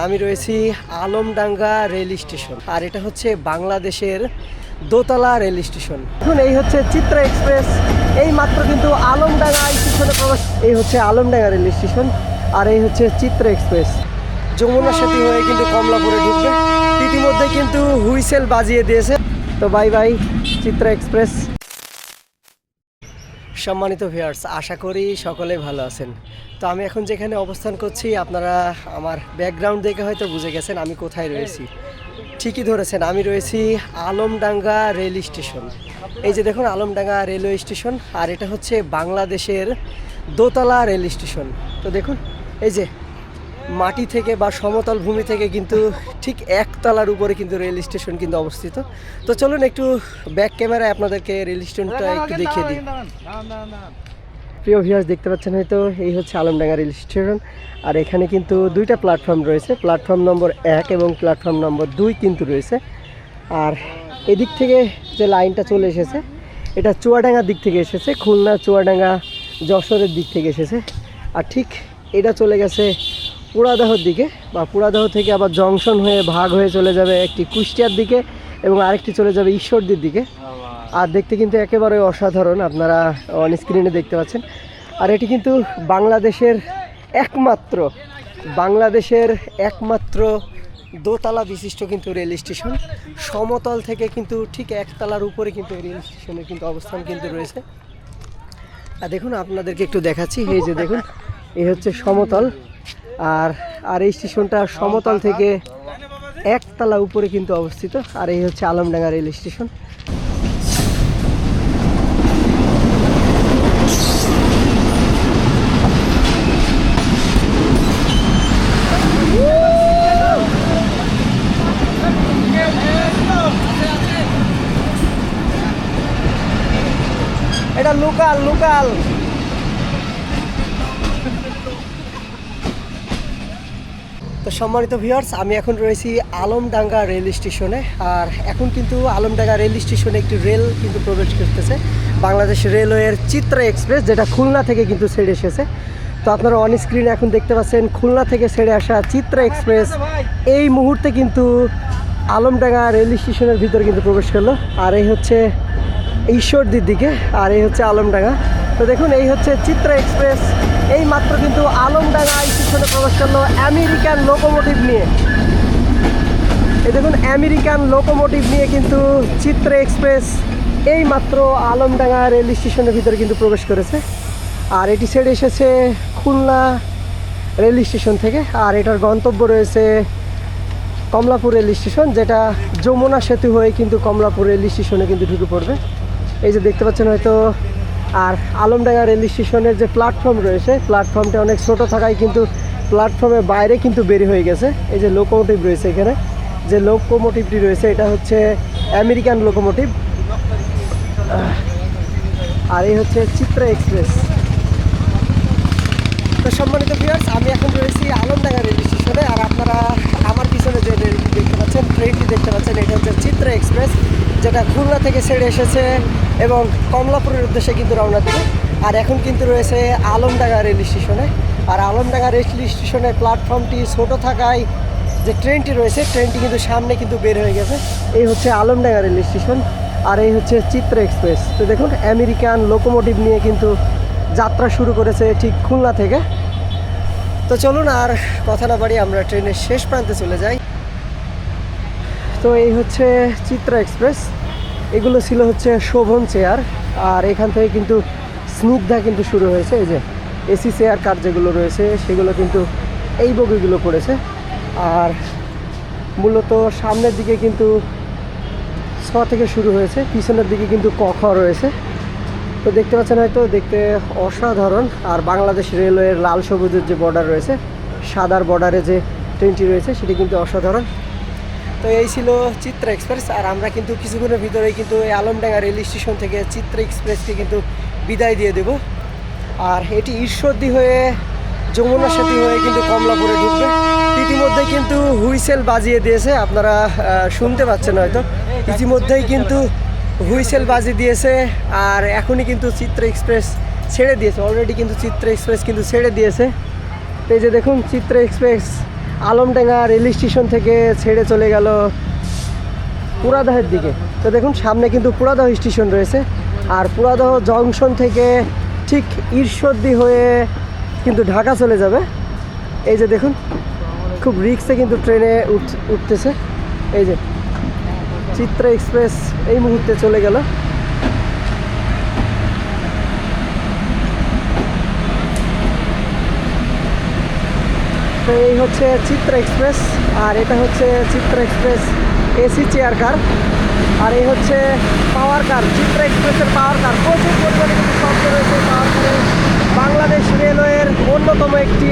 আমি রয়েছি Alamdanga rail station, আর এটা হচ্ছে বাংলাদেশের দোতলা রেল স্টেশন। এখন এই হচ্ছে চিত্রা এক্সপ্রেস, এই মাত্র কিন্তু আলমডাঙ্গা স্টেশনে প্রবেশ এই হচ্ছে আলমডাঙ্গা রেল স্টেশন, আর এই হচ্ছে চিত্রা এক্সপ্রেস। যমুনা সেতু হয়ে কিন্তু কমলাপুরে ঢুকবে। ইতিমধ্যে কিন্তু হুইসেল বাজিয়ে দিয়েছে। তো বাই বাই চিত্রা এক্সপ্রেস। সম্মানিত ভিউয়ার্স আশা করি সকলে ভালো আছেন। তো আমি এখন যেখানে অবস্থান করছি, আপনারা আমার ব্যাকগ্রাউন্ড দেখে হয়তো বুঝে গেছেন আমি কোথায় রয়েছি। ঠিকই ধরেছেন, আমি রয়েছি আলমডাঙ্গা রেল স্টেশন। এই যে দেখুন, আলমডাঙ্গা রেলওয়ে স্টেশন, আর এটা হচ্ছে বাংলাদেশের দোতলা রেল স্টেশন। তো দেখুন, এই যে মাটি থেকে বা সমতল ভূমি থেকে কিন্তু ঠিক একতলার উপরে কিন্তু রেল স্টেশন কিন্তু অবস্থিত। তো চলুন একটু ব্যাক ক্যামেরায় আপনাদেরকে রেল স্টেশনটা একটু দেখিয়ে দিই। প্রিয় ভিউয়ার্স দেখতে পাচ্ছেন হয়তো এই হচ্ছে আলমডাঙ্গা রেল স্টেশন। আর এখানে কিন্তু দুইটা প্ল্যাটফর্ম রয়েছে প্ল্যাটফর্ম নম্বর এক এবং প্ল্যাটফর্ম নম্বর দুই কিন্তু রয়েছে। আর এদিক থেকে যে লাইনটা চলে এসেছে এটা চুয়াডাঙ্গার দিক থেকে এসেছে খুলনা চুয়াডাঙ্গা যশোরের দিক থেকে এসেছে। আর ঠিক এটা চলে গেছে পুরাদাহর দিকে বা পুরাদাহ থেকে আবার জংশন হয়ে ভাগ হয়ে চলে যাবে একটি কুষ্টিয়ার দিকে এবং আরেকটি চলে যাবে ঈশ্বরদীর দিকে। আর দেখতে কিন্তু একেবারে অসাধারণ আপনারা অন স্ক্রিনে দেখতে পাচ্ছেন। আর এটি কিন্তু বাংলাদেশের একমাত্র বাংলাদেশের একমাত্র দোতলা বিশিষ্ট কিন্তু রেল স্টেশন। সমতল থেকে কিন্তু ঠিক একতলার উপরে কিন্তু এই রেল স্টেশনের কিন্তু অবস্থান কিন্তু রয়েছে। আর দেখুন আপনাদেরকে একটু দেখাচ্ছি। এই যে দেখুন এই হচ্ছে সমতল। আর আর এই স্টেশনটা সমতল থেকে একতলা উপরে কিন্তু অবস্থিত। আর এই হচ্ছে আলমডাঙ্গা রেল স্টেশন। এটা লোকাল লোকাল। তো সম্মানিত ভিউয়ার্স আমি এখন রয়েছি আলমডাঙ্গা রেল স্টেশনে। আর এখন কিন্তু আলমডাঙ্গা রেল স্টেশনে একটি রেল কিন্তু প্রবেশ করতেছে। বাংলাদেশ রেলওয়ের চিত্রা এক্সপ্রেস, যেটা খুলনা থেকে কিন্তু ছেড়ে এসেছে। তো আপনারা অন স্ক্রিনে এখন দেখতে পাচ্ছেন, খুলনা থেকে ছেড়ে আসা চিত্রা এক্সপ্রেস এই মুহূর্তে কিন্তু আলমডাঙ্গা রেল স্টেশনের ভিতরে কিন্তু প্রবেশ করল। আর এই হচ্ছে ঈশ্বরদীর দিকে, আর এই হচ্ছে আলমডাঙ্গা। তো দেখুন, এই হচ্ছে চিত্র এক্সপ্রেস। এই মাত্র কিন্তু আলমডাঙ্গা স্টেশনে প্রবেশ করল আমেরিকান লোকোমোটিভ নিয়ে। এই দেখুন, আমেরিকান লোকোমোটিভ নিয়ে কিন্তু চিত্র এক্সপ্রেস এই মাত্র আলমডাঙ্গা রেল স্টেশনের ভিতরে কিন্তু প্রবেশ করেছে। আর এটি ছেড়ে এসেছে খুলনা রেল স্টেশন থেকে। আর এটার গন্তব্য রয়েছে কমলাপুর রেল স্টেশন, যেটা যমুনা সেতু হয়ে কিন্তু কমলাপুর রেল স্টেশনে কিন্তু ঢুকে পড়বে। এই যে দেখতে পাচ্ছেন হয়তো আর আলমডাঙ্গা রেল স্টেশনের যে প্ল্যাটফর্ম রয়েছে প্ল্যাটফর্মটা অনেক ছোট থাকায় কিন্তু প্ল্যাটফর্মের বাইরে কিন্তু বের হয়ে গেছে। এই যে লোকোমোটিভ রয়েছে এখানে। যে লোকোমোটিভটি রয়েছে, এটা হচ্ছে আমেরিকান লোকোমোটিভ আর এই হচ্ছে চিত্রা এক্সপ্রেস তো সম্মানিত ভিউয়ার্স আমি এখন রয়েছি আলমডাঙ্গা রেল স্টেশনে আর আপনারা আমার পিছনে যে রেলটি দেখতে পাচ্ছেন ট্রেনটি দেখতে পাচ্ছেন এটা হচ্ছে চিত্রা এক্সপ্রেস যেটা খুলনা থেকে ছেড়ে এসেছে এবং কমলাপুরের উদ্দেশ্যে কিন্তু রওনা দেবে। আর এখন কিন্তু রয়েছে আলমডাঙ্গা রেল স্টেশনে। আর আলমডাঙ্গা রেল স্টেশনের প্ল্যাটফর্মটি ছোট থাকায় যে ট্রেনটি রয়েছে, ট্রেনটি কিন্তু সামনে কিন্তু বের হয়ে গেছে। এই হচ্ছে আলমডাঙ্গা রেল স্টেশন আর এই হচ্ছে চিত্র এক্সপ্রেস। তো দেখুন, আমেরিকান লোকোমোটিভ নিয়ে কিন্তু যাত্রা শুরু করেছে ঠিক খুলনা থেকে। তো চলুন আর কথা না বাড়ি আমরা ট্রেনের শেষ প্রান্তে চলে যাই। তো এই হচ্ছে চিত্রা এক্সপ্রেস। এগুলো ছিল হচ্ছে শোভন চেয়ার, আর এখান থেকে কিন্তু স্নিগ্ধা কিন্তু শুরু হয়েছে, এই যে এসি চেয়ার কার যেগুলো রয়েছে, সেগুলো কিন্তু এই বগিগুলো করেছে। আর মূলত সামনের দিকে কিন্তু ছ থেকে শুরু হয়েছে, পিছনের দিকে কিন্তু ক, খ রয়েছে। তো দেখতে পাচ্ছেন হয়তো, দেখতে অসাধারণ। আর বাংলাদেশ রেলওয়ের লাল সবুজের যে বর্ডার রয়েছে, সাদার বর্ডারে যে ট্রেনটি রয়েছে, সেটি কিন্তু অসাধারণ। তো এই ছিল চিত্রা এক্সপ্রেস, আর আমরা কিন্তু কিছুক্ষণের ভিতরেই কিন্তু এই আলমডাঙ্গা রেল স্টেশন থেকে চিত্রা এক্সপ্রেসকে কিন্তু বিদায় দিয়ে দেব। আর এটি ঈশ্বরদী হয়ে, যমুনা সেতু হয়ে কিন্তু কমলাপুরে ঢুকবে। ইতিমধ্যে কিন্তু হুইসেল বাজিয়ে দিয়েছে, আপনারা শুনতে পাচ্ছেন হয়তো। ইতিমধ্যেই কিন্তু হুইসেল বাজিয়ে দিয়েছে, আর এখনই কিন্তু চিত্র এক্সপ্রেস ছেড়ে দিয়েছে। অলরেডি কিন্তু চিত্র এক্সপ্রেস কিন্তু ছেড়ে দিয়েছে। এই যে দেখুন, চিত্র এক্সপ্রেস। আলমডাঙ্গা রেল স্টেশন থেকে ছেড়ে চলে গেল পুরাদহের দিকে। তো দেখুন, সামনে কিন্তু পুরাদহ স্টেশন রয়েছে। আর পুরাদহ জংশন থেকে ঠিক ঈর্ষদ্দি হয়ে কিন্তু ঢাকা চলে যাবে। এই যে দেখুন, খুব রিক্সে কিন্তু ট্রেনে উঠ, উঠতেছে। এই যে চিত্রা এক্সপ্রেস এই মুহূর্তে চলে গেল। তো এই হচ্ছে চিত্রা এক্সপ্রেস, আর এটা হচ্ছে Chitra express AC chair car, আর এই হচ্ছে পাওয়ার কার, চিত্রা এক্সপ্রেসের পাওয়ার কার। প্রচুর পরিমাণে কিন্তু শব্দ রয়েছে পাওয়ার বাংলাদেশ রেলওয়ের অন্যতম একটি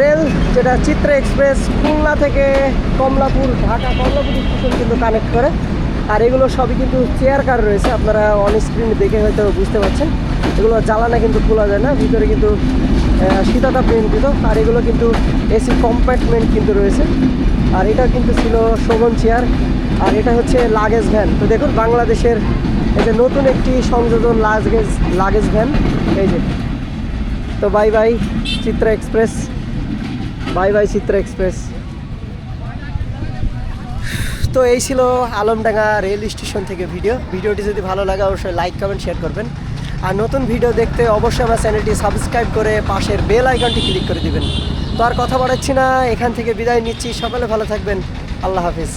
রেল, যেটা চিত্রা এক্সপ্রেস খুলনা থেকে কমলাপুর, ঢাকা কমলাপুর স্টেশন কিন্তু কানেক্ট করে। আর এগুলো সবই কিন্তু চেয়ার কার রয়েছে, আপনারা অন স্ক্রিন দেখে হয়তো বুঝতে পারছেন। এগুলো জ্বালানা কিন্তু খোলা যায় না, ভিতরে কিন্তু শীতাতাপ নিয়ন্ত্রিত। আর এগুলো কিন্তু এসি কম্পার্টমেন্ট কিন্তু রয়েছে। আর এটা কিন্তু ছিল শোভন চেয়ার। আর এটা হচ্ছে লাগেজ ভ্যান। তো দেখুন, বাংলাদেশের এই যে নতুন একটি সংযোজন লাগেজ লাগেজ ভ্যান, এই যে। তো bye bye Chitra express. Bye bye Chitra express. তো এই ছিল আলমডাঙ্গা রেল স্টেশন থেকে ভিডিও। ভিডিওটি যদি ভালো লাগে, অবশ্যই লাইক, কমেন্ট, শেয়ার করবেন। আর নতুন ভিডিও দেখতে অবশ্যই আমার চ্যানেলটি সাবস্ক্রাইব করে পাশের বেল আইকনটি ক্লিক করে দিবেন। তো আর কথা বাড়াচ্ছি না, এখান থেকে বিদায় নিচ্ছি, সকালে ভালো থাকবেন, আল্লাহ হাফিজ।